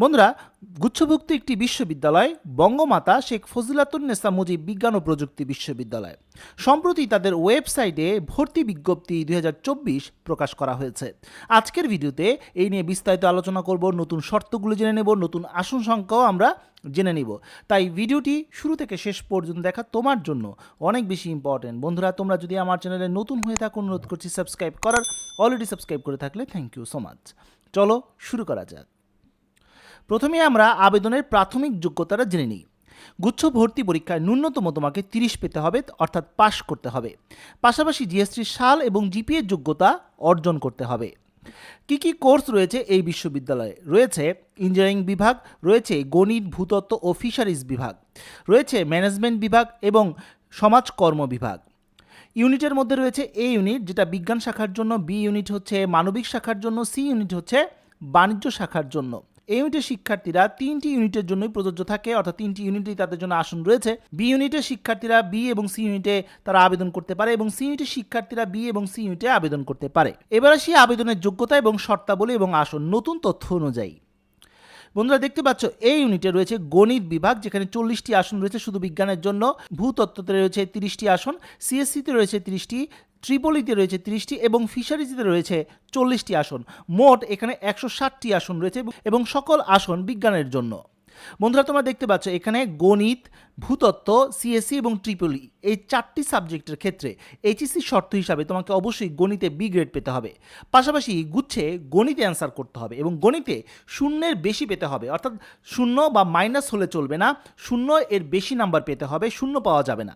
বন্ধুরা, গুচ্ছভুক্ত একটি বিশ্ববিদ্যালয়, বঙ্গমাতা শেখ ফজিলাতুন্নেসা মুজিব বিজ্ঞান ও প্রযুক্তি বিশ্ববিদ্যালয়। সম্প্রতি তাদের ওয়েবসাইটে ভর্তি বিজ্ঞপ্তি দুই প্রকাশ করা হয়েছে। আজকের ভিডিওতে এই নিয়ে বিস্তারিত আলোচনা করব, নতুন শর্তগুলো জেনে নেব, নতুন আসন সংখ্যাও আমরা জেনে নিব। তাই ভিডিওটি শুরু থেকে শেষ পর্যন্ত দেখা তোমার জন্য অনেক বেশি ইম্পর্টেন্ট বন্ধুরা, তোমরা যদি আমার চ্যানেলে নতুন হয়ে থাকো, অনুরোধ করছি সাবস্ক্রাইব করার। অলরেডি সাবস্ক্রাইব করে থাকলে থ্যাংক ইউ সো মাচ চলো শুরু করা যাক। প্রথমে আমরা আবেদনের প্রাথমিক যোগ্যতাটা জেনে নিই। গুচ্ছ ভর্তি পরীক্ষায় ন্যূনতম তোমাকে তিরিশ পেতে হবে, অর্থাৎ পাশ করতে হবে। পাশাপাশি জিএসটির সাল এবং জিপিএর যোগ্যতা অর্জন করতে হবে। কি কি কোর্স রয়েছে এই বিশ্ববিদ্যালয়ে? রয়েছে ইঞ্জিনিয়ারিং বিভাগ, রয়েছে গণিত, ভূতত্ত্ব ও ফিশারিজ বিভাগ, রয়েছে ম্যানেজমেন্ট বিভাগ এবং সমাজকর্ম বিভাগ। ইউনিটের মধ্যে রয়েছে এ ইউনিট, যেটা বিজ্ঞান শাখার জন্য বি ইউনিট হচ্ছে মানবিক শাখার জন্য সি ইউনিট হচ্ছে বাণিজ্য শাখার জন্য। এই ইউনিটের শিক্ষার্থীরা তিনটি ইউনিটের জন্যই প্রযোজ্য থাকে, অর্থাৎ তিনটি ইউনিটেই তাদের জন্য আসন রয়েছে। বি ইউনিটের শিক্ষার্থীরা বি এবং সি ইউনিটে তারা আবেদন করতে পারে এবং সি ইউনিটের শিক্ষার্থীরা বি এবং সি ইউনিটে আবেদন করতে পারে। এবার আসি আবেদনের যোগ্যতা এবং শর্তাবলী এবং আসন নতুন তথ্য অনুযায়ী। বন্ধুরা, দেখতে পাচ্ছ এই ইউনিটে রয়েছে গণিত বিভাগ, যেখানে চল্লিশটি আসন রয়েছে শুধু বিজ্ঞানের জন্য। ভূতত্ত্বতে রয়েছে তিরিশটি আসন সিএসসিতে রয়েছে তিরিশটি ট্রিপলিতে রয়েছে তিরিশটি এবং ফিশারিজতে রয়েছে চল্লিশটি আসন। মোট এখানে একশো ষাটটি আসন রয়েছে এবং সকল আসন বিজ্ঞানের জন্য। বন্ধুরা, তোমরা দেখতে পাচ্ছ এখানে গণিত, ভূতত্ত্ব সিএসসি এবং ট্রিপলি এই চারটি সাবজেক্টের ক্ষেত্রে এইচএসসি শর্ত হিসাবে তোমাকে অবশ্যই গণিতে বি গ্রেড পেতে হবে। পাশাপাশি গুচ্ছে গণিতে অ্যান্সার করতে হবে এবং গণিতে শূন্যের বেশি পেতে হবে। অর্থাৎ শূন্য বা মাইনাস হলে চলবে না, শূন্য এর বেশি নাম্বার পেতে হবে, শূন্য পাওয়া যাবে না।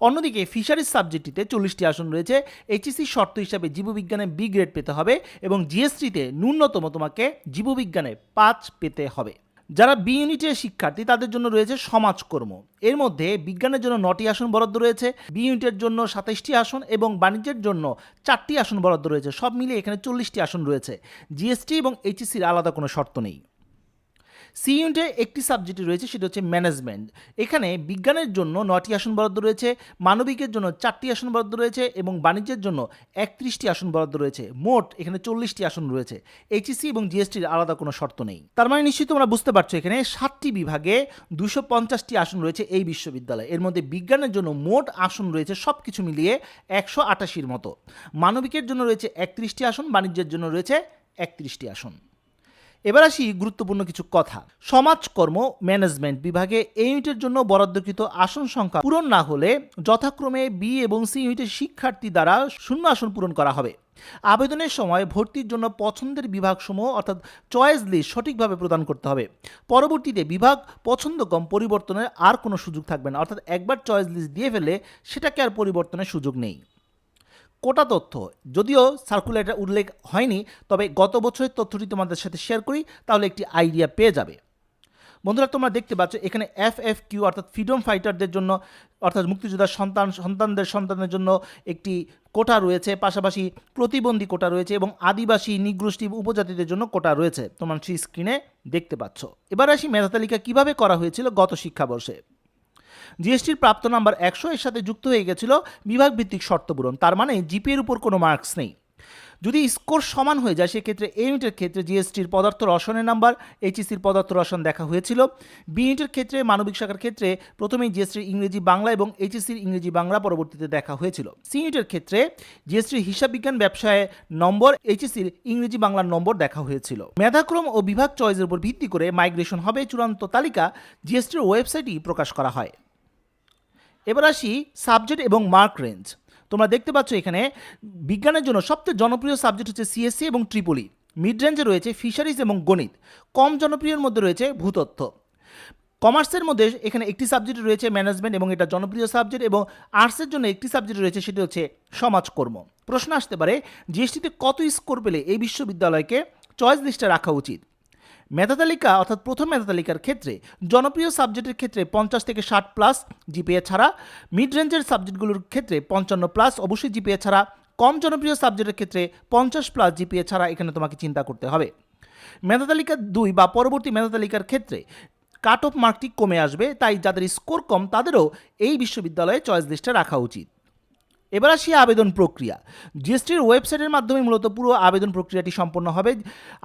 অন্যদিকে ফিশারিজ সাবজেক্টটিতে চল্লিশটি আসন রয়েছে। এইচএসসি শর্ত হিসাবে জীববিজ্ঞানে বি গ্রেড পেতে হবে এবং জিএসটিতে ন্যূনতম তোমাকে জীববিজ্ঞানে পাঁচ পেতে হবে। যারা বি ইউনিটের শিক্ষার্থী, তাদের জন্য রয়েছে সমাজকর্ম। এর মধ্যে বিজ্ঞানের জন্য নটি আসন বরাদ্দ রয়েছে, বি ইউনিটের জন্য সাতাইশটি আসন এবং বাণিজ্যের জন্য চারটি আসন বরাদ্দ রয়েছে। সব মিলিয়ে এখানে চল্লিশটি আসন রয়েছে। জিএসটি এবং এইচএসসির আলাদা কোনো শর্ত নেই। সি ইউনিটে একটি সাবজেক্ট রয়েছে, সেটা হচ্ছে ম্যানেজমেন্ট এখানে বিজ্ঞানের জন্য নটি আসন বরাদ্দ রয়েছে, মানবিকের জন্য চারটি আসন বরাদ্দ রয়েছে এবং বাণিজ্যের জন্য একত্রিশটি আসন বরাদ্দ রয়েছে। মোট এখানে চল্লিশটি আসন রয়েছে। এইচএসসি এবং জিএসটির আলাদা কোনো শর্ত নেই। তার মানে নিশ্চয়ই তোমরা বুঝতে পারছ এখানে সাতটি বিভাগে দুশো পঞ্চাশটি আসন রয়েছে এই বিশ্ববিদ্যালয়ে। এর মধ্যে বিজ্ঞানের জন্য মোট আসন রয়েছে সব কিছু মিলিয়ে একশো আটাশির মতো। মানবিকের জন্য রয়েছে একত্রিশটি আসন, বাণিজ্যের জন্য রয়েছে একত্রিশটি আসন। এবার আসি গুরুত্বপূর্ণ কিছু কথা। সমাজকর্ম ম্যানেজমেন্ট বিভাগে এই ইউনিটের জন্য বরাদ্দকৃত আসন সংখ্যা পূরণ না হলে যথাক্রমে বি এবং সি ইউনিটের শিক্ষার্থী দ্বারা শূন্য আসন পূরণ করা হবে। আবেদনের সময় ভর্তির জন্য পছন্দের বিভাগসমূহ অর্থাৎ চয়েস লিস্ট সঠিকভাবে প্রদান করতে হবে। পরবর্তীতে বিভাগ পছন্দ কম পরিবর্তনের আর কোনো সুযোগ থাকবে না। অর্থাৎ একবার চয়েস লিস্ট দিয়ে ফেলে সেটাকে আর পরিবর্তনের সুযোগ নেই। কোটা তথ্য। যদিও সার্কুলারটা উল্লেখ হয়নি, তবে গত বছরের তথ্যটি তোমাদের সাথে শেয়ার করি, তাহলে একটি আইডিয়া পেয়ে যাবে। বন্ধুরা, তোমরা দেখতে পাচ্ছ, এখানে এফ এফ কিউ অর্থাৎ ফ্রিডম ফাইটারদের জন্য, অর্থাৎ মুক্তিযোদ্ধার সন্তান, সন্তানদের সন্তানের জন্য একটি কোটা রয়েছে। পাশাপাশি প্রতিবন্ধী কোটা রয়েছে এবং আদিবাসী নিগ্রোষ্ঠী উপজাতিদের জন্য কোটা রয়েছে। তোমরা সেই স্ক্রিনে দেখতে পাচ্ছ। এবার আসি মেধা তালিকা কীভাবে করা হয়েছিল গত শিক্ষাবর্ষে। জিএসটির প্রাপ্ত নাম্বার একশো এর সাথে যুক্ত হয়ে গেছিল বিভাগ ভিত্তিক শর্ত পূরণ। তার মানে জিপিএর উপর কোনো মার্কস নেই। যদি স্কোর সমান হয়ে যায়, সেক্ষেত্রে এ ইউনিটের ক্ষেত্রে জিএসটির পদার্থ রসনের নাম্বার এইচএসির পদার্থ রসন দেখা হয়েছিল। বি ইউনিটের ক্ষেত্রে মানবিক শাখার ক্ষেত্রে প্রথমেই জিএসটির ইংরেজি বাংলা এবং এইচএসির ইংরেজি বাংলা পরবর্তীতে দেখা হয়েছিল। সি ইউনিটের ক্ষেত্রে জিএসটির হিসাব বিজ্ঞান ব্যবসায় নম্বর এইচএসির ইংরেজি বাংলার নম্বর দেখা হয়েছিল। মেধাক্রম ও বিভাগ চয়েসের উপর ভিত্তি করে মাইগ্রেশন হবে চূড়ান্ত তালিকা জিএসটির ওয়েবসাইটই প্রকাশ করা হয়। এবার আসি সাবজেক্ট এবং মার্ক রেঞ্জ তোমরা দেখতে পাচ্ছ এখানে বিজ্ঞানের জন্য সবচেয়ে জনপ্রিয় সাবজেক্ট হচ্ছে সিএসসি এবং ট্রিপলি মিড রেঞ্জে রয়েছে ফিশারিজ এবং গণিত। কম জনপ্রিয়ের মধ্যে রয়েছে ভূতত্ত্ব। কমার্সের মধ্যে এখানে একটি সাবজেক্ট রয়েছে ম্যানেজমেন্ট এবং এটা জনপ্রিয় সাবজেক্ট এবং আর্টসের জন্য একটি সাবজেক্ট রয়েছে, সেটি হচ্ছে সমাজকর্ম। প্রশ্ন আসতে পারে জিএসটিতে কত স্কোর পেলে এই বিশ্ববিদ্যালয়কে চয়েস লিস্টে রাখা উচিত? মেধা তালিকা অর্থাৎ প্রথম মেধাতালিকার ক্ষেত্রে জনপ্রিয় সাবজেক্টের ক্ষেত্রে পঞ্চাশ থেকে ষাট প্লাস জিপিএ ছাড়া মিড রেঞ্জের সাবজেক্টগুলোর ক্ষেত্রে পঞ্চান্ন প্লাস, অবশ্যই জিপিএ ছাড়া, কম জনপ্রিয় সাবজেক্টের ক্ষেত্রে পঞ্চাশ প্লাস জিপিএ ছাড়া এখানে তোমাকে চিন্তা করতে হবে। মেধাতালিকা দুই বা পরবর্তী মেধাতালিকার ক্ষেত্রে কাট অফ মার্কটি কমে আসবে, তাই যাদের স্কোর কম তাদেরও এই বিশ্ববিদ্যালয়ে চয়েস লিস্টে রাখা উচিত। এবার আসি আবেদন প্রক্রিয়া। জিএসটির ওয়েবসাইটের মাধ্যমে মূলত পুরো আবেদন প্রক্রিয়াটি সম্পন্ন হবে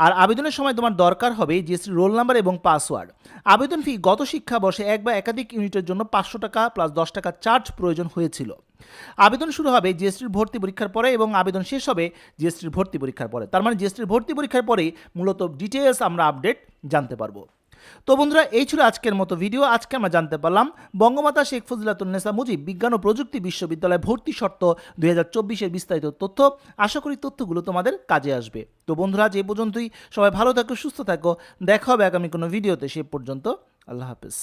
আর আবেদনের সময় তোমার দরকার হবে জিএসটির রোল নাম্বার এবং পাসওয়ার্ড। আবেদন ফি গত শিক্ষাবর্ষে এক বা একাধিক ইউনিটের জন্য পাঁচশো টাকা প্লাস দশ টাকা চার্জ প্রয়োজন হয়েছিল। আবেদন শুরু হবে জিএসটির ভর্তি পরীক্ষার পরে এবং আবেদন শেষ হবে জিএসটির ভর্তি পরীক্ষার পরে। তার মানে জিএসটির ভর্তি পরীক্ষার পরেই মূলত ডিটেলস আমরা আপডেট জানতে পারব। তো বন্ধুরা, এই ছিল আজকের মতো ভিডিও আজকে আমরা জানতে পারলাম, বঙ্গমাতা শেখ ফজিলাতুন্নেসা মুজিব বিজ্ঞান ও প্রযুক্তি বিশ্ববিদ্যালয়ে ভর্তি শর্ত দুই হাজার বিস্তারিত তথ্য। আশা করি তথ্যগুলো তোমাদের কাজে আসবে। তো বন্ধুরা যে পর্যন্তই। সবাই ভালো থাকো, সুস্থ থাকো। দেখা হবে আগামী কোনো ভিডিওতে সে পর্যন্ত আল্লাহ হাফেজ।